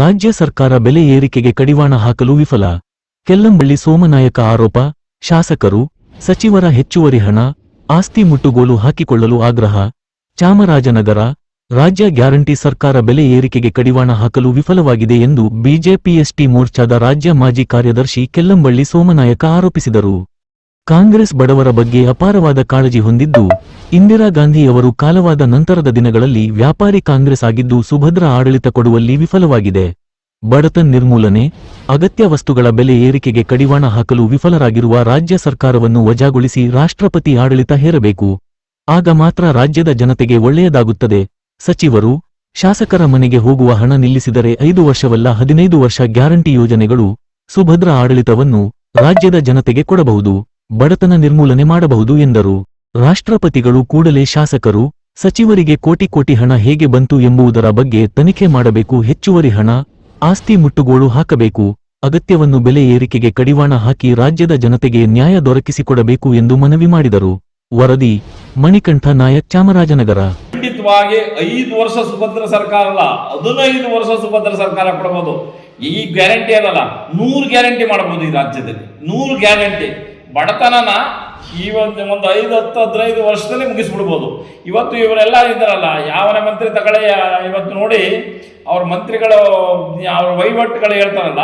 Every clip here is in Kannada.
ರಾಜ್ಯ ಸರ್ಕಾರ ಬೆಲೆ ಏರಿಕೆಗೆ ಕಡಿವಾಣ ಹಾಕಲು ವಿಫಲ. ಕೆಲ್ಲಂಬಳ್ಳಿ ಸೋಮನಾಯಕ ಆರೋಪ, ಶಾಸಕರು, ಸಚಿವರ ಹೆಚ್ಚುವರಿ ಹಣ, ಆಸ್ತಿ ಮುಟ್ಟುಗೋಲು ಹಾಕಿಕೊಳ್ಳಲು ಆಗ್ರಹ. ಚಾಮರಾಜನಗರ, ರಾಜ್ಯ ಗ್ಯಾರಂಟಿ ಸರ್ಕಾರ ಬೆಲೆ ಏರಿಕೆಗೆ ಕಡಿವಾಣ ಹಾಕಲು ವಿಫಲವಾಗಿದೆ ಎಂದು ಬಿಜೆಪಿಎಸ್ಟಿ ಮೋರ್ಚಾದ ರಾಜ್ಯ ಮಾಜಿ ಕಾರ್ಯದರ್ಶಿ ಕೆಲ್ಲಂಬಳ್ಳಿ ಸೋಮನಾಯಕ ಆರೋಪಿಸಿದರು. ಕಾಂಗ್ರೆಸ್ ಬಡವರ ಬಗ್ಗೆ ಅಪಾರವಾದ ಕಾಳಜಿ ಹೊಂದಿದ್ದು, ಇಂದಿರಾ ಗಾಂಧಿಯವರು ಕಾಲವಾದ ನಂತರದ ದಿನಗಳಲ್ಲಿ ವ್ಯಾಪಾರಿ ಕಾಂಗ್ರೆಸ್ ಆಗಿದ್ದು ಸುಭದ್ರ ಆಡಳಿತ ಕೊಡುವಲ್ಲಿ ವಿಫಲವಾಗಿದೆ. ಬಡತನ ನಿರ್ಮೂಲನೆ, ಅಗತ್ಯ ವಸ್ತುಗಳ ಬೆಲೆ ಏರಿಕೆಗೆ ಕಡಿವಾಣ ಹಾಕಲು ವಿಫಲರಾಗಿರುವ ರಾಜ್ಯ ಸರ್ಕಾರವನ್ನು ವಜಾಗೊಳಿಸಿ ರಾಷ್ಟ್ರಪತಿ ಆಡಳಿತ ಹೇರಬೇಕು. ಆಗ ಮಾತ್ರ ರಾಜ್ಯದ ಜನತೆಗೆ ಒಳ್ಳೆಯದಾಗುತ್ತದೆ. ಸಚಿವರು, ಶಾಸಕರ ಮನೆಗೆ ಹೋಗುವ ಹಣ ನಿಲ್ಲಿಸಿದರೆ ಐದು ವರ್ಷವಲ್ಲ ಹದಿನೈದು ವರ್ಷ ಗ್ಯಾರಂಟಿ ಯೋಜನೆಗಳು ಸುಭದ್ರ ಆಡಳಿತವನ್ನು ರಾಜ್ಯದ ಜನತೆಗೆ ಕೊಡಬಹುದು. ಬಡತನ ನಿರ್ಮೂಲನೆ ಮಾಡಬಹುದು ಎಂದರು. ರಾಷ್ಟ್ರಪತಿಗಳು ಕೂಡಲೇ ಶಾಸಕರು, ಸಚಿವರಿಗೆ ಕೋಟಿ ಕೋಟಿ ಹಣ ಹೇಗೆ ಬಂತು ಎಂಬುದರ ಬಗ್ಗೆ ತನಿಖೆ ಮಾಡಬೇಕು, ಹೆಚ್ಚುವರಿ ಹಣ, ಆಸ್ತಿ ಮುಟ್ಟುಗೋಳು ಹಾಕಬೇಕು, ಅಗತ್ಯವನ್ನು ಬೆಲೆ ಏರಿಕೆಗೆ ಕಡಿವಾಣ ಹಾಕಿ ರಾಜ್ಯದ ಜನತೆಗೆ ನ್ಯಾಯ ದೊರಕಿಸಿಕೊಡಬೇಕು ಎಂದು ಮನವಿ ಮಾಡಿದರು. ವರದಿ, ಮಣಿಕಂಠ ನಾಯಕ್, ಚಾಮರಾಜನಗರ. ಖಂಡಿತವಾಗಿ ಐದು ವರ್ಷ ಸುಭದ್ರ ಸರ್ಕಾರ ಅಲ್ಲ, ಹದಿನೈದು ವರ್ಷ ಸುಭದ್ರ ಸರ್ಕಾರ ಕೊಡಬಹುದು ಈ ಗ್ಯಾರಂಟಿ ಅದಲ್ಲ ನೂರು ಗ್ಯಾರಂಟಿ ಮಾಡಬಹುದು ಈ ರಾಜ್ಯದಲ್ಲಿ. ನೂರು ಗ್ಯಾರಂಟಿ బడతనన ಈ ಒಂದು ಐದು ಹತ್ತು ಹದಿನೈದು ವರ್ಷದಲ್ಲಿ ಮುಗಿಸ್ಬಿಡ್ಬೋದು. ಇವತ್ತು ಇವರೆಲ್ಲ ಇದ್ದಾರಲ್ಲ, ಯಾವನ ಮಂತ್ರಿ ತಗೊಳ್ಳಿ ಇವತ್ತು ನೋಡಿ ಅವ್ರ ಮಂತ್ರಿಗಳು, ಅವ್ರ ವಹಿವಾಟುಗಳು ಹೇಳ್ತಾರಲ್ಲ,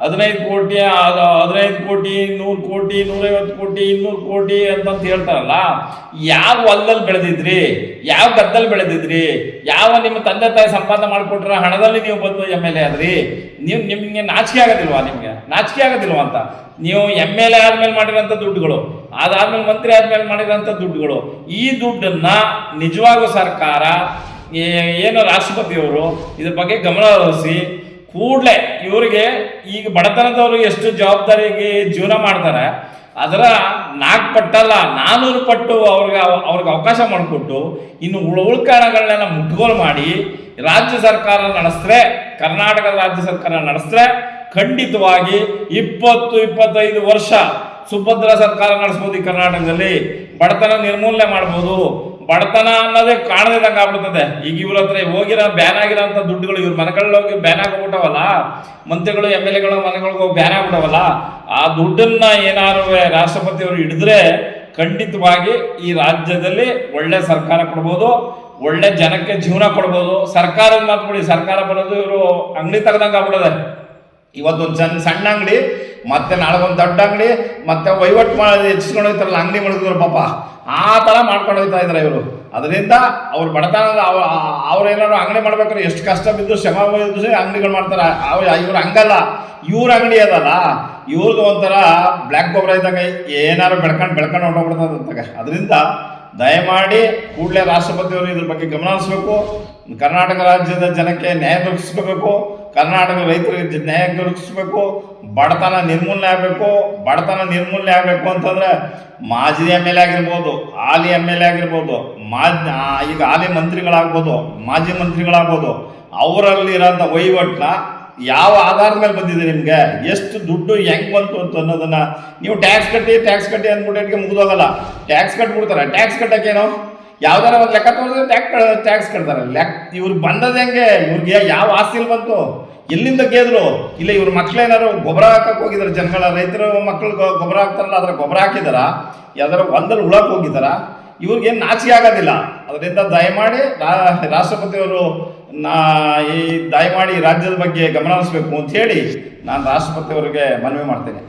ಹದಿನೈದು ಕೋಟಿ ಹದಿನೈದು ಕೋಟಿ ನೂರು ಕೋಟಿ, ನೂರೈವತ್ತು ಕೋಟಿ, ಇನ್ನೂರು ಕೋಟಿ ಅಂತಂತ ಹೇಳ್ತಾರಲ್ಲ, ಯಾವ ಹೊಲದಲ್ಲಿ ಬೆಳೆದಿದ್ರಿ? ಯಾವ ಗದ್ದಲ್ಲಿ ಬೆಳೆದಿದ್ರಿ? ಯಾವ ನಿಮ್ಮ ತಂದೆ ತಾಯಿ ಸಂಪಾದನೆ ಮಾಡಿಕೊಟ್ರ ಹಣದಲ್ಲಿ ನೀವು ಬಂದು ಎಂ ಎಲ್ ಎ ಆದ್ರಿ? ನೀವು ನಿಮಗೆ ನಾಚಿಕೆ ಆಗೋದಿಲ್ವಾ ನಿಮಗೆ? ನಾಚಿಕೆ ಆಗೋದಿಲ್ವಾ ಅಂತ? ನೀವು ಎಂ ಎಲ್ ಎ ಆದ್ಮೇಲೆ ಮಾಡಿರೋಂಥ ದುಡ್ಡುಗಳು. ಅದಾದ್ಮೇಲೆ ಮಂತ್ರಿ ಆದ್ಮೇಲೆ ಮಾಡಿದಂಥ ದುಡ್ಡುಗಳು. ಈ ದುಡ್ಡನ್ನ ನಿಜವಾಗೂ ಸರ್ಕಾರ ಏನು ರಾಷ್ಟ್ರಪತಿಯವರು ಇದ್ರ ಬಗ್ಗೆ ಗಮನ ಹರಿಸಿ ಕೂಡಲೇ ಇವರಿಗೆ ಈಗ ಬಡತನದವರು ಎಷ್ಟು ಜವಾಬ್ದಾರಿಗೆ ಜೀವನ ಮಾಡ್ತಾರೆ, ಅದರ ನಾಲ್ಕು ಪಟ್ಟಲ್ಲ, ನಾನೂರು ಪಟ್ಟು ಅವ್ರಿಗೆ ಅವ್ರಿಗೆ ಅವಕಾಶ ಮಾಡಿಕೊಟ್ಟು ಇನ್ನು ಉಳ ಉಳ್ಕಾಣಗಳನ್ನೆಲ್ಲ ಮುಟ್ಗೋಲು ಮಾಡಿ ರಾಜ್ಯ ಸರ್ಕಾರ ನಡೆಸಿದ್ರೆ, ಕರ್ನಾಟಕದ ರಾಜ್ಯ ಸರ್ಕಾರ ನಡೆಸಿದ್ರೆ ಖಂಡಿತವಾಗಿ ಇಪ್ಪತ್ತು, ಇಪ್ಪತ್ತೈದು ವರ್ಷ ಸುಭದ್ರ ಸರ್ಕಾರ ನಡೆಸ್ಬೋದು ಈ ಕರ್ನಾಟಕದಲ್ಲಿ. ಬಡತನ ನಿರ್ಮೂಲನೆ ಮಾಡ್ಬೋದು. ಬಡತನ ಅನ್ನೋದೇ ಕಾಣದಿದ್ದಂಗೆ ಆಗ್ಬಿಡ್ತದೆ. ಈಗ ಇವ್ರ ಹತ್ರ ಹೋಗಿರೋ ಬ್ಯಾನ್ ಆಗಿರೋಂಥ ದುಡ್ಡುಗಳು ಇವ್ರ ಮನೆಗಳಲ್ಲಿ ಹೋಗಿ ಬ್ಯಾನ್ ಮಂತ್ರಿಗಳು ಎಂ ಎಲ್ ಎಗಳು ಮನೆಗಳಿಗೆ ಹೋಗಿ ಬ್ಯಾನ್ ಆಗ್ಬಿಟ್ಟವಲ್ಲ, ಆ ದುಡ್ಡನ್ನ ಏನಾರು ರಾಷ್ಟ್ರಪತಿಯವರು ಹಿಡಿದ್ರೆ ಖಂಡಿತವಾಗಿ ಈ ರಾಜ್ಯದಲ್ಲಿ ಒಳ್ಳೆ ಸರ್ಕಾರ ಕೊಡ್ಬೋದು, ಒಳ್ಳೆ ಜನಕ್ಕೆ ಜೀವನ ಕೊಡ್ಬೋದು. ಸರ್ಕಾರದ ಮಾತು ಸರ್ಕಾರ ಬರೋದು ಇವರು ಅಂಗಡಿ ತೆಗ್ದಂಗೆ ಆಗ್ಬಿಡೋದೆ. ಇವತ್ತೊಂದು ಸಣ್ಣ ಸಣ್ಣ ಅಂಗಡಿ ಮತ್ತೆ ನಾಳೆಗೊಂದು ದೊಡ್ಡ ಅಂಗಡಿ, ಮತ್ತೆ ವಹಿವಾಟು ಮಾಡಿ, ಹೆಚ್ಚಿಸ್ಕೊಂಡು ಹೋಗ್ತಾರಲ್ಲ, ಅಂಗಡಿ ಮಾಡಿದ್ರು ಪಾಪ. ಆ ಥರ ಮಾಡ್ಕೊಂಡು ಹೋಗ್ತಾ ಇದ್ದಾರೆ ಇವರು. ಅದರಿಂದ ಅವ್ರ ಬಡತನದ ಅವ್ರು ಏನಾದ್ರು ಅಂಗಡಿ ಮಾಡ್ಬೇಕಾದ್ರೆ ಎಷ್ಟು ಕಷ್ಟ ಬಿದ್ದು ಶ್ರಮ ಬಿದ್ದು ಅಂಗಡಿಗಳು ಮಾಡ್ತಾರೆ. ಅವ್ರು ಇವ್ರು ಹಂಗಲ್ಲ. ಇವ್ರ ಅಂಗಡಿ ಅದಲ್ಲ. ಇವ್ರದ್ದು ಒಂಥರ ಬ್ಲ್ಯಾಕ್ ಗೊಬ್ಬರ ಇದ್ದಾಗ ಏನಾದ್ರು ಬೆಳ್ಕೊಂಡು ಬೆಳ್ಕೊಂಡು ಹೊಂಟೋಗ್ಬಿಡ್ತದೆ ಅಂತಾಗ ಅದರಿಂದ ದಯಮಾಡಿ ಕೂಡಲೇ ರಾಷ್ಟ್ರಪತಿಯವರು ಇದ್ರ ಬಗ್ಗೆ ಗಮನ ಹರಿಸ್ಬೇಕು. ಕರ್ನಾಟಕ ರಾಜ್ಯದ ಜನಕ್ಕೆ ನ್ಯಾಯ ದೊರಕಿಸ್ಕೋಬೇಕು. ಕರ್ನಾಟಕ ರೈತರಿಗೆ ನ್ಯಾಯ ದೊರಕಿಸ್ಬೇಕು ಬಡತನ ನಿರ್ಮೂಲನೆ ಆಗಬೇಕು, ಬಡತನ ನಿರ್ಮೂಲನೆ ಆಗಬೇಕು ಅಂತಂದ್ರೆ ಮಾಜಿ ಎಂ ಎಲ್ ಎ ಆಗಿರ್ಬೋದು, ಹಾಲಿ ಎಂ ಎಲ್ ಎ ಆಗಿರ್ಬೋದು, ಮಾಜ್ ಈಗ ಹಾಲಿ ಮಂತ್ರಿಗಳಾಗ್ಬೋದು, ಮಾಜಿ ಮಂತ್ರಿಗಳಾಗ್ಬೋದು, ಅವರಲ್ಲಿ ಇರೋಂಥ ವಹಿವಾಟ್ನ ಯಾವ ಆಧಾರದ ಮೇಲೆ ಬಂದಿದೆ ನಿಮಗೆ? ಎಷ್ಟು ದುಡ್ಡು ಹೆಂಗ್ ಬಂತು ಅಂತ ಅನ್ನೋದನ್ನು ನೀವು ಟ್ಯಾಕ್ಸ್ ಕಟ್ಟಿ ಟ್ಯಾಕ್ಸ್ ಕಟ್ಟಿ ಅಂದ್ಬಿಟ್ಟು ಮುಗಿದೋಗಲ್ಲ. ಟ್ಯಾಕ್ಸ್ ಕಟ್ಬಿಡ್ತಾರೆ. ಟ್ಯಾಕ್ಸ್ ಕಟ್ಟೋಕ್ಕೇನು? ಯಾವ್ದಾರ ಒಂದು ಲೆಕ್ಕ ತೋರಿಸಿದ್ರೆ ಟ್ಯಾಕ್ಸ್ ಟ್ಯಾಕ್ಸ್ ಕಟ್ತಾರೆ. ಲೆಕ್ಕ ಇವ್ರಿಗೆ ಬಂದದ ಹೆಂಗೆ? ಇವ್ರಿಗೆ ಯಾವ ಆಸ್ತಿಲಿ ಬಂತು? ಎಲ್ಲಿಂದ ಗೆದ್ರು ಇಲ್ಲ, ಇವ್ರ ಮಕ್ಳೇನಾರು ಗೊಬ್ಬರ ಹಾಕಕ್ಕೆ ಹೋಗಿದಾರೆ, ಜನಗಳ ರೈತರ ಮಕ್ಳು ಗೊಬ್ಬರ ಹಾಕ್ತಾರಲ್ಲ ಅದ್ರ ಗೊಬ್ಬರ ಹಾಕಿದಾರ? ಯಾವ್ದಾರ ಒಂದಲ್ಲಿ ಉಳಕ್ ಹೋಗಿದಾರ? ಇವ್ರಿಗೇನು ನಾಚಿಕೆ ಆಗೋದಿಲ್ಲ. ಅದರಿಂದ ದಯಮಾಡಿ ರಾಷ್ಟ್ರಪತಿಯವರು ನಾ ಈ ದಯಮಾಡಿ ರಾಜ್ಯದ ಬಗ್ಗೆ ಗಮನ ಹರಿಸ್ಬೇಕು ಅಂತ ಹೇಳಿ ನಾನು ರಾಷ್ಟ್ರಪತಿಯವರಿಗೆ ಮನವಿ ಮಾಡ್ತೇನೆ.